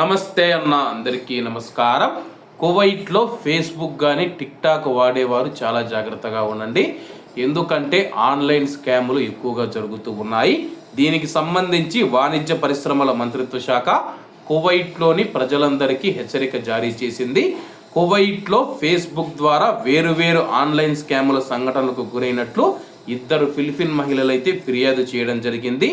నమస్తే అన్న అందరికీ నమస్కారం. కువైట్లో ఫేస్బుక్ కానీ టిక్టాక్ వాడేవారు చాలా జాగ్రత్తగా ఉండండి. ఎందుకంటే ఆన్లైన్ స్కాములు ఎక్కువగా జరుగుతూ ఉన్నాయి. దీనికి సంబంధించి వాణిజ్య పరిశ్రమల మంత్రిత్వ శాఖ కువైట్లోని ప్రజలందరికీ హెచ్చరిక జారీ చేసింది. కువైట్లో ఫేస్బుక్ ద్వారా వేరువేరు ఆన్లైన్ స్కాముల సంఘటనలకు గురైనట్లు ఇద్దరు ఫిలిపిన్ మహిళలైతే ఫిర్యాదు చేయడం జరిగింది.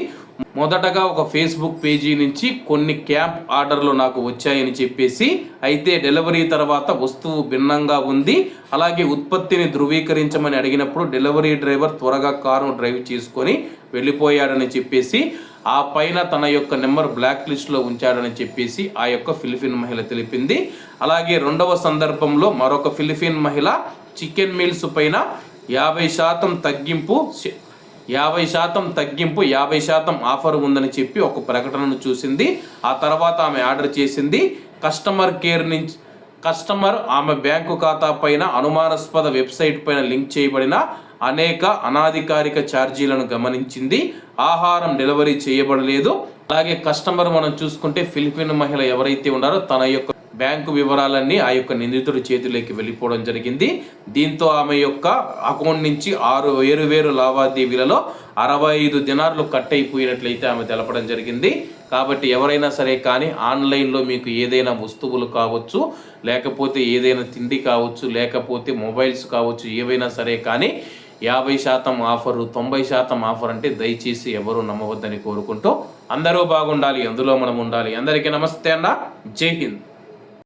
మొదటగా ఒక ఫేస్బుక్ పేజీ నుంచి కొన్ని క్యాంప్ ఆర్డర్లు నాకు వచ్చాయని చెప్పేసి అయితే డెలివరీ తర్వాత వస్తువు భిన్నంగా ఉంది. అలాగే ఉత్పత్తిని ధృవీకరించమని అడిగినప్పుడు డెలివరీ డ్రైవర్ త్వరగా కారును డ్రైవ్ చేసుకొని వెళ్ళిపోయాడని చెప్పేసి ఆ పైన తన యొక్క నెంబర్ బ్లాక్ లిస్ట్లో ఉంచాడని చెప్పేసి ఆ యొక్క ఫిలిపిన్ మహిళ తెలిపింది. అలాగే రెండవ సందర్భంలో మరొక ఫిలిపిన్ మహిళ చికెన్ మీల్స్ పైన యాభై శాతం తగ్గింపు యాభై శాతం తగ్గింపు యాభై శాతం ఆఫర్ ఉందని చెప్పి ఒక ప్రకటనను చూసింది. ఆ తర్వాత ఆమె ఆర్డర్ చేసింది. కస్టమర్ కేర్ నుంచి కస్టమర్ ఆమె బ్యాంకు ఖాతా పైన అనుమానాస్పద వెబ్సైట్ పైన లింక్ చేయబడిన అనేక అనాధికారిక ఛార్జీలను గమనించింది. ఆహారం డెలివరీ చేయబడలేదు. అలాగే కస్టమర్ మనం చూసుకుంటే ఫిలిపిన్ మహిళ ఎవరైతే ఉన్నారో తన యొక్క బ్యాంకు వివరాలన్నీ ఆ యొక్క నిందితుడి చేతిలోకి వెళ్ళిపోవడం జరిగింది. దీంతో ఆమె యొక్క అకౌంట్ నుంచి ఆరు వేరు వేరు లావాదేవీలలో అరవై ఐదు దినార్లు కట్ అయిపోయినట్లయితే ఆమె తెలపడం జరిగింది. కాబట్టి ఎవరైనా సరే కానీ ఆన్లైన్లో మీకు ఏదైనా వస్తువులు కావచ్చు లేకపోతే ఏదైనా తిండి కావచ్చు లేకపోతే మొబైల్స్ కావచ్చు ఏవైనా సరే కానీ యాభై శాతం ఆఫరు తొంభై శాతం ఆఫర్ అంటే దయచేసి ఎవరు నమ్మవద్దని కోరుకుంటూ అందరూ బాగుండాలి అందులో మనం ఉండాలి. అందరికీ నమస్తే అన్న. జై హింద్.